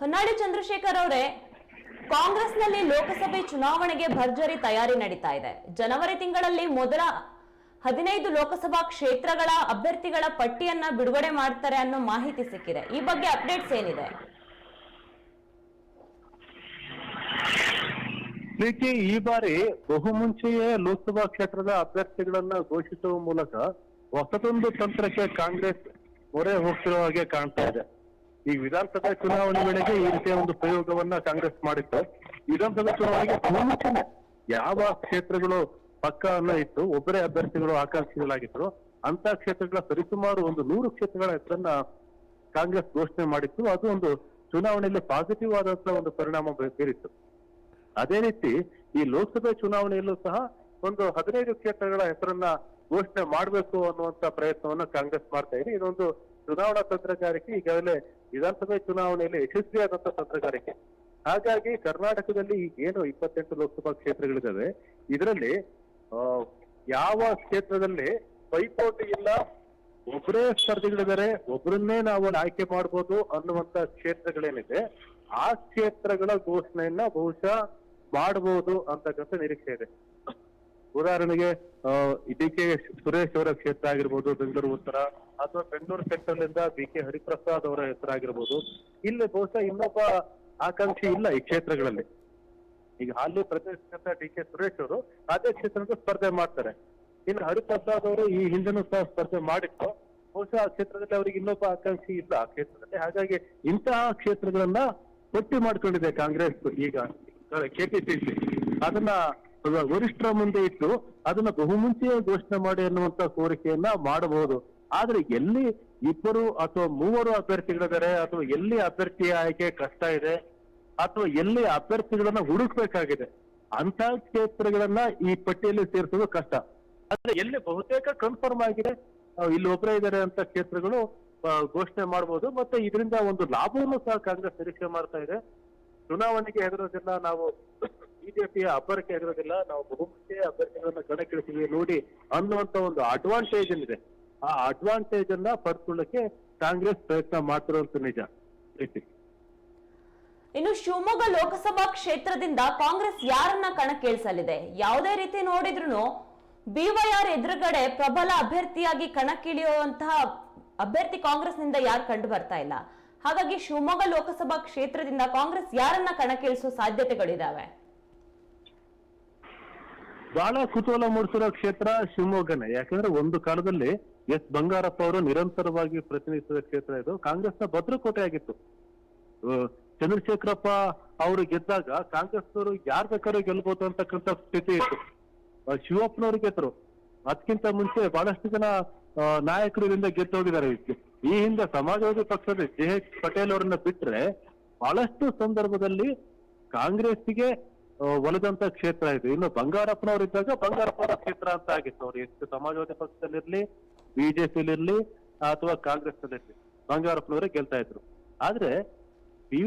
ಹೊನ್ನಾಳಿ ಚಂದ್ರಶೇಖರ್ ಅವರೇ, ಕಾಂಗ್ರೆಸ್ನಲ್ಲಿ ಲೋಕಸಭೆ ಚುನಾವಣೆಗೆ ಭರ್ಜರಿ ತಯಾರಿ ನಡೀತಾ ಇದೆ. ಜನವರಿ ತಿಂಗಳಲ್ಲಿ ಮೊದಲ ಹದಿನೈದು ಲೋಕಸಭಾ ಕ್ಷೇತ್ರಗಳ ಅಭ್ಯರ್ಥಿಗಳ ಪಟ್ಟಿಯನ್ನ ಬಿಡುಗಡೆ ಮಾಡ್ತಾರೆ ಅನ್ನೋ ಮಾಹಿತಿ ಸಿಕ್ಕಿದೆ. ಈ ಬಗ್ಗೆ ಅಪ್ಡೇಟ್ಸ್ ಏನಿದೆ? ಈ ಬಾರಿ ಬಹುಮುಂಚೆಯೇ ಲೋಕಸಭಾ ಕ್ಷೇತ್ರದ ಅಭ್ಯರ್ಥಿಗಳನ್ನ ಘೋಷಿಸುವ ಮೂಲಕ ಹೊಸದೊಂದು ತಂತ್ರಕ್ಕೆ ಕಾಂಗ್ರೆಸ್ ಮೊರೆ ಹೋಗ್ತಿರೋ ಹಾಗೆ ಕಾಣ್ತಾ ಇದೆ. ಈ ವಿಧಾನಸಭಾ ಚುನಾವಣೆ ವೇಳೆಗೆ ಈ ರೀತಿಯ ಒಂದು ಪ್ರಯೋಗವನ್ನ ಕಾಂಗ್ರೆಸ್ ಮಾಡಿತ್ತು. ವಿಧಾನಸಭಾ ಚುನಾವಣೆಗೆ ಮುಂಚೆನೆ ಯಾವ ಕ್ಷೇತ್ರಗಳು ಪಕ್ಕ ಅನ್ನ ಇತ್ತು, ಒಬ್ಬರೇ ಅಭ್ಯರ್ಥಿಗಳು ಆಕಾಂಕ್ಷಿಗಳಾಗಿದ್ರು ಅಂತ ಕ್ಷೇತ್ರಗಳ ಸರಿಸುಮಾರು ಒಂದು ನೂರು ಕ್ಷೇತ್ರಗಳ ಹೆಸರನ್ನ ಕಾಂಗ್ರೆಸ್ ಘೋಷಣೆ ಮಾಡಿತ್ತು. ಅದು ಒಂದು ಚುನಾವಣೆಯಲ್ಲಿ ಪಾಸಿಟಿವ್ ಆದಂತಹ ಒಂದು ಪರಿಣಾಮ ಬೀರಿತ್ತು. ಅದೇ ರೀತಿ ಈ ಲೋಕಸಭೆ ಚುನಾವಣೆಯಲ್ಲೂ ಸಹ ಒಂದು ಹದಿನೈದು ಕ್ಷೇತ್ರಗಳ ಹೆಸರನ್ನ ಘೋಷಣೆ ಮಾಡಬೇಕು ಅನ್ನುವಂತ ಪ್ರಯತ್ನವನ್ನ ಕಾಂಗ್ರೆಸ್ ಮಾಡ್ತಾ ಇದೆ. ಇದೊಂದು ಚುನಾವಣಾ ತಂತ್ರಗಾರಿಕೆ ಈಗಾಗಲೇ ವಿಧಾನಸಭೆ ಚುನಾವಣೆಯಲ್ಲಿ ಯಶಸ್ವಿಯಾದಂತಹ ತಂತ್ರಗಾರಿಕೆ. ಹಾಗಾಗಿ ಕರ್ನಾಟಕದಲ್ಲಿ ಏನು ಇಪ್ಪತ್ತೆಂಟು ಲೋಕಸಭಾ ಕ್ಷೇತ್ರಗಳಿದ್ದಾವೆ, ಇದರಲ್ಲಿ ಯಾವ ಕ್ಷೇತ್ರದಲ್ಲಿ ಪೈಪೋಟಿ ಇಲ್ಲ ಒಬ್ಬರೇ ಸ್ಪರ್ಧಿಗಳಿದ್ದಾರೆ ಒಬ್ಬರನ್ನೇ ನಾವು ಆಯ್ಕೆ ಮಾಡ್ಬೋದು ಅನ್ನುವಂತ ಕ್ಷೇತ್ರಗಳೇನಿದೆ, ಆ ಕ್ಷೇತ್ರಗಳ ಘೋಷಣೆಯನ್ನ ಬಹುಶಃ ಮಾಡಬಹುದು ಅಂತಕ್ಕಂಥ ನಿರೀಕ್ಷೆ ಇದೆ. ಉದಾಹರಣೆಗೆ ಡಿ ಕೆ ಸುರೇಶ್ ಅವರ ಕ್ಷೇತ್ರ ಆಗಿರ್ಬೋದು, ಬೆಂಗಳೂರು ಉತ್ತರ, ಅಥವಾ ಬೆಂಗಳೂರು ಸೆಂಟ್ರಲ್ ಇಂದ ಬಿ ಕೆ ಹರಿಪ್ರಸಾದ್ ಅವರ ಹೆಸರಾಗಿರ್ಬೋದು ಇಲ್ಲಿ ಬಹುಶಃ ಇನ್ನೊಬ್ಬ ಆಕಾಂಕ್ಷಿ ಇಲ್ಲ ಈ ಕ್ಷೇತ್ರಗಳಲ್ಲಿ. ಈಗ ಹಾಲಿ ಪ್ರತಿಷ್ಠಿತ ಡಿ ಕೆ ಸುರೇಶ್ ಅವರು ಅದೇ ಕ್ಷೇತ್ರದ ಸ್ಪರ್ಧೆ ಮಾಡ್ತಾರೆ. ಇನ್ನು ಹರಿಪ್ರಸಾದ್ ಅವರು ಈ ಹಿಂದೆನೂ ಸಹ ಸ್ಪರ್ಧೆ ಮಾಡಿತ್ತು. ಬಹುಶಃ ಆ ಕ್ಷೇತ್ರದಲ್ಲಿ ಅವರಿಗೆ ಇನ್ನೊಬ್ಬ ಆಕಾಂಕ್ಷಿ ಇಲ್ಲ ಆ ಕ್ಷೇತ್ರದಲ್ಲಿ. ಹಾಗಾಗಿ ಇಂತಹ ಕ್ಷೇತ್ರಗಳನ್ನ ಪಟ್ಟಿ ಮಾಡ್ಕೊಂಡಿದೆ ಕಾಂಗ್ರೆಸ್ ಈಗ ಕೆಪಿಸಿಸಿ ಅದನ್ನ ವರಿಷ್ಠರ ಮುಂದೆ ಇಟ್ಟು ಅದನ್ನ ಬಹುಮುಂಚೆಯೇ ಘೋಷಣೆ ಮಾಡಿ ಅನ್ನುವಂತ ಕೋರಿಕೆಯನ್ನ ಮಾಡಬಹುದು. ಆದ್ರೆ ಎಲ್ಲಿ ಇಬ್ಬರು ಅಥವಾ ಮೂವರು ಅಭ್ಯರ್ಥಿಗಳಿದ್ದಾರೆ, ಅಥವಾ ಎಲ್ಲಿ ಅಭ್ಯರ್ಥಿಯ ಆಯ್ಕೆ ಕಷ್ಟ ಇದೆ, ಅಥವಾ ಎಲ್ಲಿ ಅಭ್ಯರ್ಥಿಗಳನ್ನ ಹುಡುಕ್ಬೇಕಾಗಿದೆ, ಅಂತ ಕ್ಷೇತ್ರಗಳನ್ನ ಈ ಪಟ್ಟಿಯಲ್ಲಿ ಸೇರಿಸೋದು ಕಷ್ಟ. ಆದ್ರೆ ಎಲ್ಲಿ ಬಹುತೇಕ ಕನ್ಫರ್ಮ್ ಆಗಿದೆ ಇಲ್ಲಿ ಒಬ್ಬರೇ ಇದ್ದಾರೆ ಅಂತ ಕ್ಷೇತ್ರಗಳು ಘೋಷಣೆ ಮಾಡಬಹುದು ಮತ್ತೆ ಇದರಿಂದ ಒಂದು ಲಾಭವನ್ನು ಸಹ ಕಾಂಗ್ರೆಸ್ ನಿರೀಕ್ಷೆ ಮಾಡ್ತಾ ಇದೆ. ಚುನಾವಣೆಗೆ ಹೆದರೋದಿಲ್ಲ ನಾವು ಬಿಜೆಪಿಯ ಅಭ್ಯರ್ಥಿ ಆಗಿರೋದಿಲ್ಲ. ನಾವು ಬಹುಮುಖ್ಯ ಅಭ್ಯರ್ಥಿಗಳನ್ನ ಕಣಕ್ಕಿಳಿಸಿದ್ವಿ ನೋಡಿ ಅನ್ನುವಂತ ಒಂದು ಅಡ್ವಾಂಟೇಜ್ ಏನಿದೆ. ಆ ಅಡ್ವಾಂಟೇಜ್ ಅನ್ನ ಪಡ್ಕೊಳ್ಳಕ್ಕೆ ಕಾಂಗ್ರೆಸ್ ಪ್ರಯತ್ನ ಮಾಡ್ತಿರುವಂತ ನಿಜ. ಪ್ರೀತಿ. ಇನ್ನು ಶಿವಮೊಗ್ಗ ಲೋಕಸಭಾ ಕ್ಷೇತ್ರದಿಂದ ಕಾಂಗ್ರೆಸ್ ಯಾರನ್ನ ಕಣಕ್ಕಿಳಿಸಲಿದೆ? ಯಾವುದೇ ರೀತಿ ನೋಡಿದ್ರು ಬಿವೈಆರ್ ಎದುರುಗಡೆ ಪ್ರಬಲ ಅಭ್ಯರ್ಥಿಯಾಗಿ ಕಣಕ್ಕಿಳಿಯುವಂತಹ ಅಭ್ಯರ್ಥಿ ಕಾಂಗ್ರೆಸ್ನಿಂದ ಯಾರು ಕಂಡು ಬರ್ತಾ ಇಲ್ಲ. ಹಾಗಾಗಿ ಶಿವಮೊಗ್ಗ ಲೋಕಸಭಾ ಕ್ಷೇತ್ರದಿಂದ ಕಾಂಗ್ರೆಸ್ ಯಾರನ್ನ ಕಣಕ್ಕಿಳಿಸುವ ಸಾಧ್ಯತೆಗಳಿದಾವೆ? ಬಹಳ ಕುತೂಹಲ ಮೂಡಿಸಿರೋ ಕ್ಷೇತ್ರ ಶಿವಮೊಗ್ಗನೇ. ಯಾಕಂದ್ರೆ ಒಂದು ಕಾಲದಲ್ಲಿ ಎಸ್. ಬಂಗಾರಪ್ಪ ಅವರು ನಿರಂತರವಾಗಿ ಪ್ರತಿನಿಧಿಸಿದ ಕ್ಷೇತ್ರ ಇದು. ಕಾಂಗ್ರೆಸ್ನ ಭದ್ರಕೋಟೆ ಆಗಿತ್ತು. ಚಂದ್ರಶೇಖರಪ್ಪ ಅವರು ಗೆದ್ದಾಗ ಕಾಂಗ್ರೆಸ್ನವರು ಯಾರ್ ಬೇಕಾದ್ರೂ ಗೆಲ್ಬಹುದು ಅಂತಕ್ಕಂಥ ಸ್ಥಿತಿ ಇತ್ತು. ಶಿವಪ್ಪನವರು ಗೆದ್ರು. ಅದಕ್ಕಿಂತ ಮುಂಚೆ ಬಹಳಷ್ಟು ಜನ ನಾಯಕರು ಇದರಿಂದ ಗೆದ್ದು ಹೋಗಿದ್ದಾರೆ ಈ ಹಿಂದೆ ಸಮಾಜವಾದಿ ಪಕ್ಷದ ಜೆ ಎಚ್ ಪಟೇಲ್ ಅವರನ್ನ ಬಿಟ್ರೆ ಬಹಳಷ್ಟು ಸಂದರ್ಭದಲ್ಲಿ ಕಾಂಗ್ರೆಸ್ಗೆ ಒಲಿದಂತ ಕ್ಷೇತ್ರ ಇದು. ಇನ್ನು ಬಂಗಾರಪ್ಪನವರು ಇದ್ದಾಗ ಬಂಗಾರಪ್ಪನ ಕ್ಷೇತ್ರ ಅಂತ ಆಗಿತ್ತು. ಅವ್ರು ಎಷ್ಟು ಸಮಾಜವಾದಿ ಪಕ್ಷದಲ್ಲಿರ್ಲಿ ಬಿಜೆಪಿಲಿರ್ಲಿ ಅಥವಾ ಕಾಂಗ್ರೆಸ್ ನಲ್ಲಿರ್ಲಿ ಬಂಗಾರಪ್ಪನವರೇ ಗೆಲ್ತಾ ಇದ್ರು. ಆದ್ರೆ ಬಿ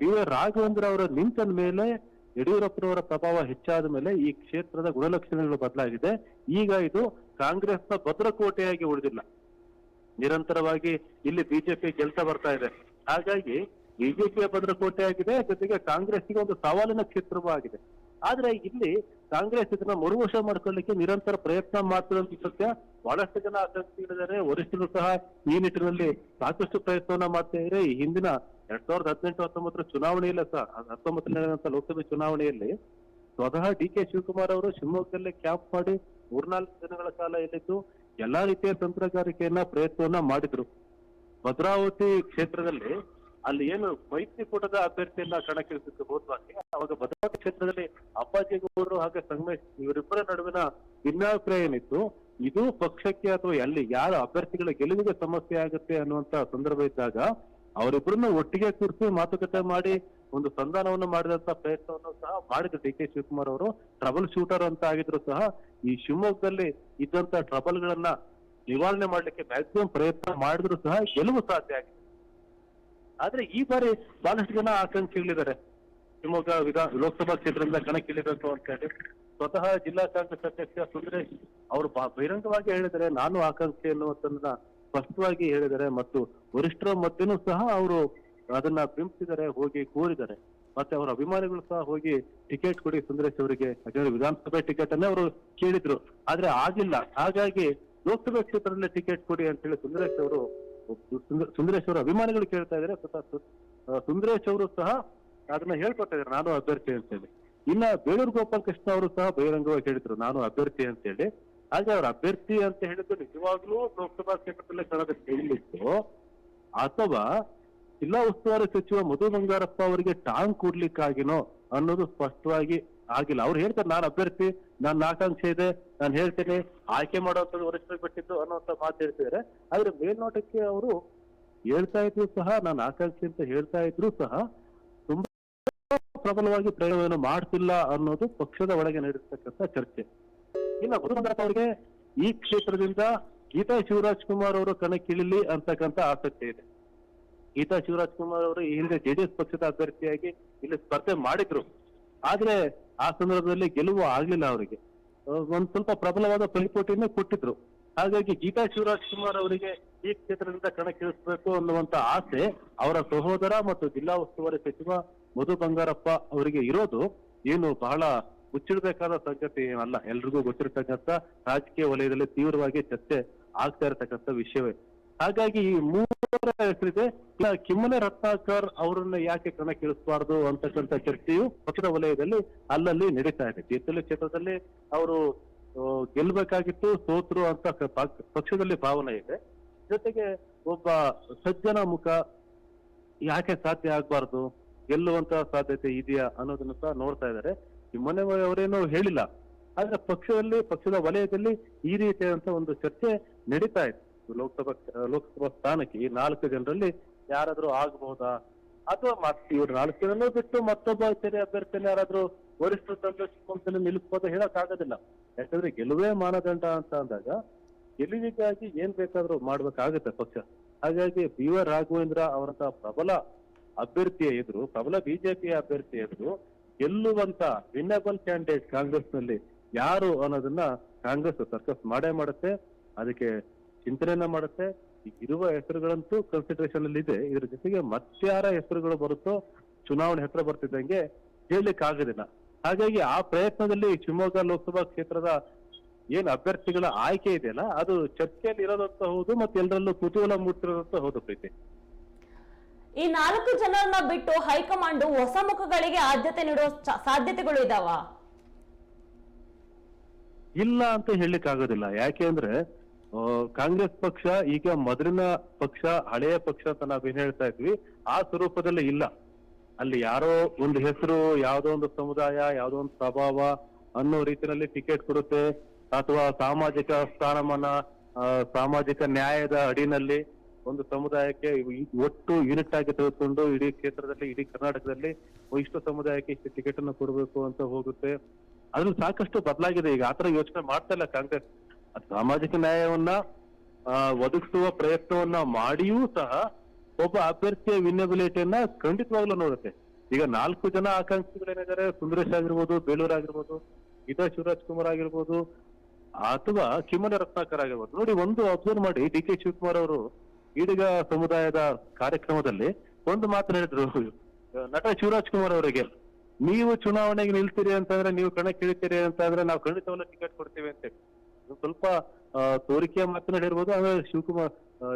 ಬಿ ರಾಘವೇಂದ್ರ ಅವರ ನಿಂತ ಮೇಲೆ ಯಡಿಯೂರಪ್ಪನವರ ಪ್ರಭಾವ ಹೆಚ್ಚಾದ ಮೇಲೆ ಈ ಕ್ಷೇತ್ರದ ಗುಣಲಕ್ಷಣಗಳು ಬದಲಾಗಿದೆ. ಈಗ ಇದು ಕಾಂಗ್ರೆಸ್ನ ಭದ್ರಕೋಟೆಯಾಗಿ ಉಳಿದಿಲ್ಲ. ನಿರಂತರವಾಗಿ ಇಲ್ಲಿ ಬಿಜೆಪಿ ಗೆಲ್ತಾ ಬರ್ತಾ ಇದೆ. ಹಾಗಾಗಿ ಬಿಜೆಪಿಯ ಭದ್ರಕೋಟೆ ಆಗಿದೆ, ಜೊತೆಗೆ ಕಾಂಗ್ರೆಸ್ಗೆ ಒಂದು ಸವಾಲಿನ ಕ್ಷೇತ್ರವೂ ಆಗಿದೆ. ಆದ್ರೆ ಇಲ್ಲಿ ಕಾಂಗ್ರೆಸ್ ಇದನ್ನ ಮರುವಶ ಮಾಡ್ಕೊಳ್ಳಿಕ್ಕೆ ನಿರಂತರ ಪ್ರಯತ್ನ ಮಾಡ್ತಿರೋದು ಸತ್ಯ. ಬಹಳಷ್ಟು ಜನ ಆಸಕ್ತಿಗಳಿದ್ದಾರೆ ವರಿಷ್ಠರು ಸಹ ಈ ನಿಟ್ಟಿನಲ್ಲಿ ಸಾಕಷ್ಟು ಪ್ರಯತ್ನವನ್ನ ಮಾಡ್ತಾ ಇದ್ದಾರೆ ಈ ಹಿಂದಿನ ಎರಡ್ ಸಾವಿರದ ಹದಿನೆಂಟು, ಹತ್ತೊಂಬತ್ತರ ಚುನಾವಣೆಯಲ್ಲ ಸಹ ಹತ್ತೊಂಬತ್ತನೇ ನಡೆದಂತ ಲೋಕಸಭೆ ಚುನಾವಣೆಯಲ್ಲಿ ಸ್ವತಃ ಡಿ ಕೆ ಶಿವಕುಮಾರ್ ಅವರು ಶಿವಮೊಗ್ಗದಲ್ಲೇ ಕ್ಯಾಂಪ್ ಮಾಡಿ ಮೂರ್ನಾಲ್ಕು ದಿನಗಳ ಕಾಲ ಇಲ್ಲಿದ್ದು ಎಲ್ಲಾ ರೀತಿಯ ತಂತ್ರಗಾರಿಕೆಯನ್ನ ಪ್ರಯತ್ನವನ್ನ ಮಾಡಿದ್ರು. ಭದ್ರಾವತಿ ಕ್ಷೇತ್ರದಲ್ಲಿ ಅಲ್ಲಿ ಏನು ಮೈತ್ರಿಕೂಟದ ಅಭ್ಯರ್ಥಿಯನ್ನ ಕಣಕ್ಕಿಳಿಸಿದ್ದು ಹೋದ್ವಾಗಿ, ಅವಾಗ ಭದ್ರಾವತಿ ಕ್ಷೇತ್ರದಲ್ಲಿ ಅಪ್ಪಾಜಿಗೌಡರು ಹಾಗೆ ಸಂಗಮೇಶ್ ಇವರಿಬ್ಬರ ನಡುವಿನ ಭಿನ್ನಾಭಿಪ್ರಾಯ ಏನಿತ್ತು ಇದು ಪಕ್ಷಕ್ಕೆ ಅಥವಾ ಎಲ್ಲಿ ಯಾರ ಅಭ್ಯರ್ಥಿಗಳ ಗೆಲುವಿಗೆ ಸಮಸ್ಯೆ ಆಗುತ್ತೆ ಅನ್ನುವಂತ ಸಂದರ್ಭ ಇದ್ದಾಗ, ಅವರಿಬ್ಬರನ್ನ ಒಟ್ಟಿಗೆ ಕೂರಿಸಿ ಮಾತುಕತೆ ಮಾಡಿ ಒಂದು ಸಂಧಾನವನ್ನು ಮಾಡಿದಂತ ಪ್ರಯತ್ನವನ್ನು ಸಹ ಮಾಡಿದ್ರು ಡಿ ಕೆ ಶಿವಕುಮಾರ್ ಅವರು. ಟ್ರಬಲ್ ಶೂಟರ್ ಅಂತ ಆಗಿದ್ರು ಸಹ, ಈ ಶಿವಮೊಗ್ಗದಲ್ಲಿ ಇದ್ದಂತ ಟ್ರಬಲ್ ಗಳನ್ನ ನಿವಾರಣೆ ಮಾಡ್ಲಿಕ್ಕೆ ಮ್ಯಾಕ್ಸಿಮಮ್ ಪ್ರಯತ್ನ ಮಾಡಿದ್ರು ಸಹ ಗೆಲುವು ಸಾಧ್ಯ ಆಗಿದೆ. ಆದ್ರೆ ಈ ಬಾರಿ ಬಹಳಷ್ಟು ಜನ ಆಕಾಂಕ್ಷಿಗಳಿದ್ದಾರೆ ಶಿವಮೊಗ್ಗ ವಿಧಾನ ಲೋಕಸಭಾ ಕ್ಷೇತ್ರದಿಂದ ಕಣಕ್ಕಿಳಿಬೇಕು ಅಂತ ಹೇಳಿ ಸ್ವತಃ ಜಿಲ್ಲಾ ಕಾಂಗ್ರೆಸ್ ಅಧ್ಯಕ್ಷ ಸುಂದರೇಶ್ ಅವರು ಬಹಿರಂಗವಾಗಿ ಹೇಳಿದರೆ ನಾನು ಆಕಾಂಕ್ಷಿ ಅನ್ನುವಂಥದ್ದನ್ನ ಸ್ಪಷ್ಟವಾಗಿ ಹೇಳಿದ್ದಾರೆ ಮತ್ತು ವರಿಷ್ಠರ ಮಧ್ಯನೂ ಸಹ ಅವರು ಅದನ್ನ ಬಿಂಬಿಸಿದ್ದಾರೆ ಹೋಗಿ ಕೋರಿದ್ದಾರೆ ಮತ್ತೆ ಅವರ ಅಭಿಮಾನಿಗಳು ಸಹ ಹೋಗಿ ಟಿಕೆಟ್ ಕೊಡಿ ಸುಂದರೇಶ್ ಅವರಿಗೆ. ಯಾಕಂದ್ರೆ ವಿಧಾನಸಭೆ ಟಿಕೆಟ್ ಅನ್ನೇ ಅವರು ಕೇಳಿದ್ರು. ಆದ್ರೆ ಆಗಿಲ್ಲ. ಹಾಗಾಗಿ ಲೋಕಸಭೆ ಕ್ಷೇತ್ರದಲ್ಲಿ ಟಿಕೆಟ್ ಕೊಡಿ ಅಂತ ಹೇಳಿ ಸುಂದರೇಶ್ ಅವರು ಸುಂದರೇಶ್ ಅವರ ಅಭಿಮಾನಿಗಳು ಕೇಳ್ತಾ ಇದ್ದಾರೆ. ಸುಂದರೇಶ್ ಅವರು ಸಹ ಅದನ್ನ ಹೇಳ್ಕೊತಾ ಇದ್ದಾರೆ ನಾನು ಅಭ್ಯರ್ಥಿ ಅಂತ ಹೇಳಿ ಇನ್ನ ಬೇಳೂರು ಗೋಪಾಲ್ ಕೃಷ್ಣ ಅವರು ಸಹ ಬಹಿರಂಗವಾಗಿ ಹೇಳಿದ್ರು. ನಾನು ಅಭ್ಯರ್ಥಿ ಅಂತ ಹೇಳಿ ಹಾಗೆ ಅವ್ರ ಅಭ್ಯರ್ಥಿ ಅಂತ ಹೇಳಿದ್ರು ನಿಜವಾಗ್ಲೂ ಲೋಕಸಭಾ ಕ್ಷೇತ್ರದಲ್ಲಿ ಕಳೆದ ಕೇಳಿತ್ತು ಅಥವಾ ಜಿಲ್ಲಾ ಉಸ್ತುವಾರಿ ಸಚಿವ ಮಧು ಬಂಗಾರಪ್ಪ ಅವರಿಗೆ ಟಾಂಗ್ ಕೊಡ್ಲಿಕ್ಕಾಗಿನೋ ಅನ್ನೋದು ಸ್ಪಷ್ಟವಾಗಿ ಆಗಿಲ್ಲ. ಅವ್ರು ಹೇಳ್ತಾರೆ, ನಾನು ಅಭ್ಯರ್ಥಿ ನನ್ನ ಆಕಾಂಕ್ಷೆ ಇದೆ, ನಾನು ಹೇಳ್ತೇನೆ, ಆಯ್ಕೆ ಮಾಡುವಂಥದ್ದು ವರಿಷ್ಠರಿಗೆ ಬಿಟ್ಟಿದ್ದು ಅನ್ನುವಂತ ಮಾತು ಹೇಳ್ತಿದ್ದಾರೆ ಆದ್ರೆ ಮೇಲ್ನೋಟಕ್ಕೆ ಅವರು ಹೇಳ್ತಾ ಇದ್ರು ಸಹ, ನಾನು ಆಕಾಂಕ್ಷೆ ಅಂತ ಹೇಳ್ತಾ ಇದ್ರು ಸಹ ತುಂಬಾ ಪ್ರಬಲವಾಗಿ ಪ್ರಯೋಗವನ್ನು ಮಾಡ್ತಿಲ್ಲ ಅನ್ನೋದು ಪಕ್ಷದ ಒಳಗೆ ನಡೆರ್ತಕ್ಕಂಥ ಚರ್ಚೆ. ಇನ್ನು ಬಂಗಾರಪ್ಪ ಅವರಿಗೆ ಈ ಕ್ಷೇತ್ರದಿಂದ ಗೀತಾ ಶಿವರಾಜ್ ಕುಮಾರ್ ಅವರು ಕಣಕ್ಕಿಳಿಲಿ ಅಂತಕ್ಕಂಥ ಆಸಕ್ತಿ ಇದೆ. ಗೀತಾ ಶಿವರಾಜ್ ಕುಮಾರ್ ಅವರು ಈ ಹಿಂದೆ ಜೆಡಿಎಸ್ ಪಕ್ಷದ ಅಭ್ಯರ್ಥಿಯಾಗಿ ಇಲ್ಲಿ ಸ್ಪರ್ಧೆ ಮಾಡಿದ್ರು. ಆದ್ರೆ ಆ ಸಂದರ್ಭದಲ್ಲಿ ಗೆಲುವು ಆಗ್ಲಿಲ್ಲ ಅವರಿಗೆ. ಒಂದ್ ಸ್ವಲ್ಪ ಪ್ರಬಲವಾದ ಪೈಪೋಟಿಯನ್ನೇ ಕೊಟ್ಟಿದ್ರು. ಹಾಗಾಗಿ ಗೀತಾ ಶಿವರಾಜ್ ಕುಮಾರ್ ಅವರಿಗೆ ಈ ಕ್ಷೇತ್ರದಿಂದ ಕಣಕ್ಕಿಳಿಸಬೇಕು ಅನ್ನುವಂತ ಆಸೆ ಅವರ ಸಹೋದರ ಮತ್ತು ಜಿಲ್ಲಾ ಉಸ್ತುವಾರಿ ಸಚಿವ ಮಧು ಬಂಗಾರಪ್ಪ ಅವರಿಗೆ ಇರೋದು ಏನು ಬಹಳ ಮುಚ್ಚಿಡಬೇಕಾದ ಸಂಗತಿ ಅಲ್ಲ ಎಲ್ರಿಗೂ ಗೊತ್ತಿರತಕ್ಕಂಥ ರಾಜಕೀಯ ವಲಯದಲ್ಲಿ ತೀವ್ರವಾಗಿ ಚರ್ಚೆ ಆಗ್ತಾ ಇರತಕ್ಕಂಥ ವಿಷಯವೇ. ಹಾಗಾಗಿ ಈ ಹೆಸರಿದೆ ಕಿಮ್ಮನೆ ರತ್ನಾಕರ್ ಅವರನ್ನ ಯಾಕೆ ಕಣಕ್ಕಿಳಿಸಬಾರ್ದು ಅಂತಕ್ಕಂಥ ಚರ್ಚೆಯು ಪಕ್ಷದ ವಲಯದಲ್ಲಿ ಅಲ್ಲಲ್ಲಿ ನಡೀತಾ ಇದೆ. ತೀರ್ಥಹಳ್ಳಿ ಕ್ಷೇತ್ರದಲ್ಲಿ ಅವರು ಗೆಲ್ಬೇಕಾಗಿತ್ತು, ಸೋತ್ರು ಅಂತ ಪಕ್ಷದಲ್ಲಿ ಭಾವನೆ ಇದೆ. ಜೊತೆಗೆ ಒಬ್ಬ ಸಜ್ಜನ ಮುಖ ಯಾಕೆ ಸಾಧ್ಯ ಆಗ್ಬಾರ್ದು, ಗೆಲ್ಲುವಂತ ಸಾಧ್ಯತೆ ಇದೆಯಾ ಅನ್ನೋದನ್ನು ಸಹ ನೋಡ್ತಾ ಇದ್ದಾರೆ. ಕಿಮ್ಮನೆ ಅವರೇನು ಹೇಳಿಲ್ಲ. ಆದ್ರೆ ಪಕ್ಷದಲ್ಲಿ, ಪಕ್ಷದ ವಲಯದಲ್ಲಿ ಈ ರೀತಿಯಾದಂತ ಒಂದು ಚರ್ಚೆ ನಡೀತಾ ಇದೆ. ಲೋಕಸಭಾ ಲೋಕಸಭಾ ಸ್ಥಾನಕ್ಕೆ ಈ ನಾಲ್ಕು ಜನರಲ್ಲಿ ಯಾರಾದ್ರೂ ಆಗಬಹುದಾ ಅಥವಾ ಮತ್ತೆ ಇವ್ರು ನಾಲ್ಕು ಜನ ಬಿಟ್ಟು ಮತ್ತೊಬ್ಬ ಸರಿ ಅಭ್ಯರ್ಥಿನ ಯಾರಾದ್ರೂ ವರಿಷ್ಠ ತಂಡ ಚಿಕ್ಕಂತಲ್ಲಿ ನಿಲ್ಲಿಸ್ಬೋದ ಹೇಳಕ್ ಆಗೋದಿಲ್ಲ ಯಾಕಂದ್ರೆ ಗೆಲುವೇ ಮಾನದಂಡ ಅಂತ ಅಂದಾಗ ಗೆಲುವಿಗಾಗಿ ಏನ್ ಬೇಕಾದ್ರೂ ಮಾಡ್ಬೇಕಾಗತ್ತೆ ಪಕ್ಷ. ಹಾಗಾಗಿ ಬಿ ವೈ ರಾಘವೇಂದ್ರ ಅವರಂತ ಪ್ರಬಲ ಅಭ್ಯರ್ಥಿಯ ಎದುರು, ಪ್ರಬಲ ಬಿಜೆಪಿಯ ಅಭ್ಯರ್ಥಿ ಎದುರು ಗೆಲ್ಲುವಂತ ವಿನ್ನಬಲ್ ಕ್ಯಾಂಡಿಡೇಟ್ ಕಾಂಗ್ರೆಸ್ನಲ್ಲಿ ಯಾರು ಅನ್ನೋದನ್ನ ಕಾಂಗ್ರೆಸ್ ಸರ್ಕಸ್ ಮಾಡೇ ಮಾಡುತ್ತೆ. ಅದಕ್ಕೆ ಚಿಂತನೆಯನ್ನ ಮಾಡುತ್ತೆ. ಇರುವ ಹೆಸರುಗಳಂತೂ ಕನ್ಸಿಡರೇಷನ್ ಅಲ್ಲಿ ಇದೆ. ಇದ್ರ ಜೊತೆಗೆ ಮತ್ತಾರ ಹೆಸರುಗಳು ಬರುತ್ತೋ ಚುನಾವಣೆ ಹತ್ರ ಬರ್ತಿದ್ದಂಗೆ ಹೇಳಲಿಕ್ಕೆ ಆಗೋದಿಲ್ಲ. ಹಾಗಾಗಿ ಆ ಪ್ರಯತ್ನದಲ್ಲಿ ಶಿವಮೊಗ್ಗ ಲೋಕಸಭಾ ಕ್ಷೇತ್ರದ ಏನ್ ಅಭ್ಯರ್ಥಿಗಳ ಆಯ್ಕೆ ಇದೆಯಲ್ಲ ಅದು ಚರ್ಚೆಯಲ್ಲಿ ಇರೋದಂತ ಹೌದು ಮತ್ತೆ ಎಲ್ಲರಲ್ಲೂ ಕುತೂಹಲ ಮೂಡ್ತಿರೋದಂತ ಹೌದು ಪ್ರೀತಿ. ಈ ನಾಲ್ಕು ಜನರನ್ನ ಬಿಟ್ಟು ಹೈಕಮಾಂಡ್ ಹೊಸ ಮುಖಗಳಿಗೆ ಆದ್ಯತೆ ನೀಡುವ ಸಾಧ್ಯತೆಗಳು ಇದಾವ? ಇಲ್ಲ ಅಂತ ಹೇಳಲಿಕ್ಕೆ ಆಗೋದಿಲ್ಲ. ಯಾಕೆ ಅಂದ್ರೆ ಕಾಂಗ್ರೆಸ್ ಪಕ್ಷ, ಈಗ ಮೊದಲಿನ ಪಕ್ಷ, ಹಳೆಯ ಪಕ್ಷ ಅಂತ ನಾವೇನ್ ಹೇಳ್ತಾ ಇದ್ವಿ, ಆ ಸ್ವರೂಪದಲ್ಲಿ ಇಲ್ಲ. ಅಲ್ಲಿ ಯಾರೋ ಒಂದು ಹೆಸರು, ಯಾವ್ದೋ ಒಂದು ಸಮುದಾಯ, ಯಾವ್ದೋ ಒಂದು ಪ್ರಭಾವ ಅನ್ನೋ ರೀತಿಯಲ್ಲಿ ಟಿಕೆಟ್ ಕೊಡುತ್ತೆ. ಅಥವಾ ಸಾಮಾಜಿಕ ಸ್ಥಾನಮಾನ ಸಾಮಾಜಿಕ ನ್ಯಾಯದ ಅಡಿನಲ್ಲಿ ಒಂದು ಸಮುದಾಯಕ್ಕೆ ಒಟ್ಟು ಯೂನಿಟ್ ಆಗಿ ತೆಗೆದುಕೊಂಡು ಇಡೀ ಕ್ಷೇತ್ರದಲ್ಲಿ, ಇಡೀ ಕರ್ನಾಟಕದಲ್ಲಿ ಇಷ್ಟು ಸಮುದಾಯಕ್ಕೆ ಇಷ್ಟು ಟಿಕೆಟ್ ಅನ್ನು ಕೊಡಬೇಕು ಅಂತ ಹೋಗುತ್ತೆ. ಅದ್ರಲ್ಲಿ ಸಾಕಷ್ಟು ಬದಲಾಗಿದೆ. ಈಗ ಆತರ ಯೋಚನೆ ಮಾಡ್ತಾ ಇಲ್ಲ ಕಾಂಗ್ರೆಸ್. ಸಾಮಾಜಿಕ ನ್ಯಾಯವನ್ನ ಒದಗಿಸುವ ಪ್ರಯತ್ನವನ್ನ ಮಾಡಿಯೂ ಸಹ ಒಬ್ಬ ಅಭ್ಯರ್ಥಿಯ ವಿನ್ಯಬಿಲಿಟಿಯನ್ನ ಖಂಡಿತವಾಗ್ಲೂ ನೋಡುತ್ತೆ. ಈಗ ನಾಲ್ಕು ಜನ ಆಕಾಂಕ್ಷಿಗಳೇನಿದ್ದಾರೆ, ಸುಂದರೇಶ್ ಆಗಿರ್ಬೋದು ಬೇಲೂರ್ ಆಗಿರ್ಬೋದು ಗೀತಾ ಶಿವರಾಜ್ ಕುಮಾರ್ ಆಗಿರ್ಬೋದು, ಅಥವಾ ಕಿಮ್ಮನ ರತ್ನಾಕರ್ ಆಗಿರ್ಬೋದು. ನೋಡಿ, ಒಂದು ಅಬ್ಸರ್ವ್ ಮಾಡಿ, ಡಿ ಕೆ ಶಿವಕುಮಾರ್ ಅವರು ಈಡಿಗ ಸಮುದಾಯದ ಕಾರ್ಯಕ್ರಮದಲ್ಲಿ ಒಂದು ಮಾತ್ರ ಹೇಳಿದ್ರು, ನಟ ಶಿವರಾಜ್ ಕುಮಾರ್ ಅವರಿಗೆ, ನೀವು ಚುನಾವಣೆಗೆ ನಿಲ್ತೀರಿ ಅಂತಂದ್ರೆ, ನೀವು ಕಣಕ್ಕೆ ಇಳಿತೀರಿ ಅಂತಂದ್ರೆ, ನಾವು ಖಂಡಿತವಲ್ಲ ಟಿಕೆಟ್ ಕೊಡ್ತೀವಿ ಅಂತ ಸ್ವಲ್ಪ ತೋರಿಕೆಯ ಮಾತನಾಡಿರ್ಬೋದು ಆಮೇಲೆ ಶಿವಕುಮಾರ್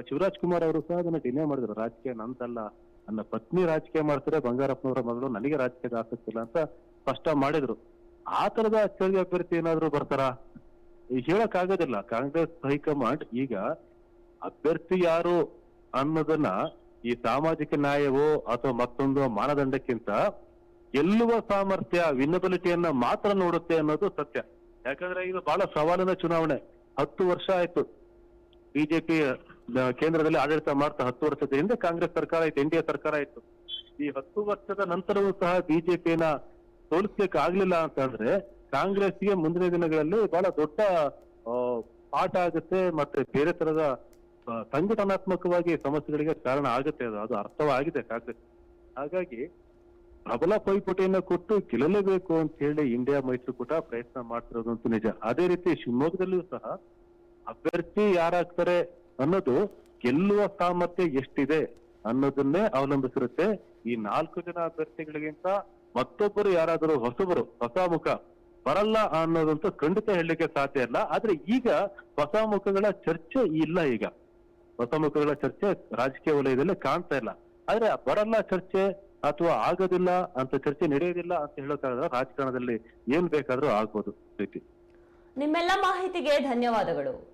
ಶಿವರಾಜ್ ಕುಮಾರ್ ಅವರು ಸಹ ಅದನ್ನ ಡಿನೇ ಮಾಡಿದ್ರು. ರಾಜಕೀಯ ನಂದಲ್ಲ ನನ್ನ ಪತ್ನಿ ರಾಜಕೀಯ ಮಾಡ್ತಾರೆ. ಬಂಗಾರಪ್ಪನವರ ಮಗಳು ನನಗೆ ರಾಜಕೀಯದ ಆಸಕ್ತಿ ಇಲ್ಲ ಅಂತ ಸ್ಪಷ್ಟ ಮಾಡಿದ್ರು. ಆ ತರದ ಅಚ್ಚರಿ ಅಭ್ಯರ್ಥಿ ಏನಾದ್ರು ಬರ್ತಾರ? ಹೇಳಕ್ ಆಗೋದಿಲ್ಲ. ಕಾಂಗ್ರೆಸ್ ಹೈಕಮಾಂಡ್ ಈಗ ಅಭ್ಯರ್ಥಿ ಯಾರು ಅನ್ನೋದನ್ನ ಈ ಸಾಮಾಜಿಕ ನ್ಯಾಯವೋ ಅಥವಾ ಮತ್ತೊಂದು ಮಾನದಂಡಕ್ಕಿಂತ ಗೆಲ್ಲುವ ಸಾಮರ್ಥ್ಯ ವಿನ್ನಬಿಲಿಟಿಯನ್ನ ಮಾತ್ರ ನೋಡುತ್ತೆ ಅನ್ನೋದು ಸತ್ಯ. ಯಾಕಂದ್ರೆ ಇದು ಬಹಳ ಸವಾಲಿನ ಚುನಾವಣೆ. ಹತ್ತು ವರ್ಷ ಆಯ್ತು. ಬಿಜೆಪಿ ಕೇಂದ್ರದಲ್ಲಿ ಆಡಳಿತ ಮಾಡ್ತಾ ಹತ್ತು ವರ್ಷದ ಹಿಂದೆ ಕಾಂಗ್ರೆಸ್ ಸರ್ಕಾರ ಇತ್ತು ಎನ್ಡಿಎ ಸರ್ಕಾರ ಇತ್ತು ಈ ಹತ್ತು ವರ್ಷದ ನಂತರವೂ ಸಹ ಬಿಜೆಪಿನ ಸೋಲಿಸ್ಲಿಕ್ಕೆ ಆಗ್ಲಿಲ್ಲ ಅಂತಂದ್ರೆ ಕಾಂಗ್ರೆಸ್ಗೆ ಮುಂದಿನ ದಿನಗಳಲ್ಲಿ ಬಹಳ ದೊಡ್ಡ ಪಾಠ ಆಗುತ್ತೆ ಮತ್ತೆ ಬೇರೆ ತರದ ಸಂಘಟನಾತ್ಮಕವಾಗಿ ಸಮಸ್ಯೆಗಳಿಗೆ ಕಾರಣ ಆಗುತ್ತೆ. ಅದು ಅದು ಅರ್ಥವಾಗಿದೆ ಕಾಂಗ್ರೆಸ್. ಹಾಗಾಗಿ ಪ್ರಬಲ ಪೈಪೋಟಿಯನ್ನ ಕೊಟ್ಟು ಗೆಲ್ಲಲೇಬೇಕು ಅಂತ ಹೇಳಿ ಇಂಡಿಯಾ ಮೈತ್ರಿಕೂಟ ಪ್ರಯತ್ನ ಮಾಡ್ತಿರೋದಂತೂ ನಿಜ. ಅದೇ ರೀತಿ ಶಿವಮೊಗ್ಗದಲ್ಲಿಯೂ ಸಹ ಅಭ್ಯರ್ಥಿ ಯಾರಾಗ್ತಾರೆ ಅನ್ನೋದು ಗೆಲ್ಲುವ ಸಾಮರ್ಥ್ಯ ಎಷ್ಟಿದೆ ಅನ್ನೋದನ್ನೇ ಅವಲಂಬಿಸಿರುತ್ತೆ ಈ ನಾಲ್ಕು ಜನ ಅಭ್ಯರ್ಥಿಗಳಿಗಿಂತ ಮತ್ತೊಬ್ಬರು ಯಾರಾದರೂ ಹೊಸಬರು, ಹೊಸ ಮುಖ ಬರಲ್ಲ ಅನ್ನೋದಂತೂ ಖಂಡಿತ ಹೇಳಲಿಕ್ಕೆ ಸಾಧ್ಯ ಇಲ್ಲ. ಆದ್ರೆ ಈಗ ಹೊಸ ಮುಖಗಳ ಚರ್ಚೆ ಇಲ್ಲ ಈಗ. ಹೊಸ ಮುಖಗಳ ಚರ್ಚೆ ರಾಜಕೀಯ ವಲಯದಲ್ಲಿ ಕಾಣ್ತಾ ಇಲ್ಲ. ಆದ್ರೆ ಬರಲ್ಲ ಚರ್ಚೆ ಅಥವಾ ಆಗೋದಿಲ್ಲ ಅಂತ ಚರ್ಚೆ ನಡೆಯೋದಿಲ್ಲ ಅಂತ ಹೇಳೋಕ್ಕಾಗಲ್ಲ. ರಾಜಕಾರಣದಲ್ಲಿ ಏನ್ ಬೇಕಾದ್ರೂ ಆಗ್ಬೋದು ಪ್ರೀತಿ. ನಿಮ್ಮೆಲ್ಲ ಮಾಹಿತಿಗೆ ಧನ್ಯವಾದಗಳು.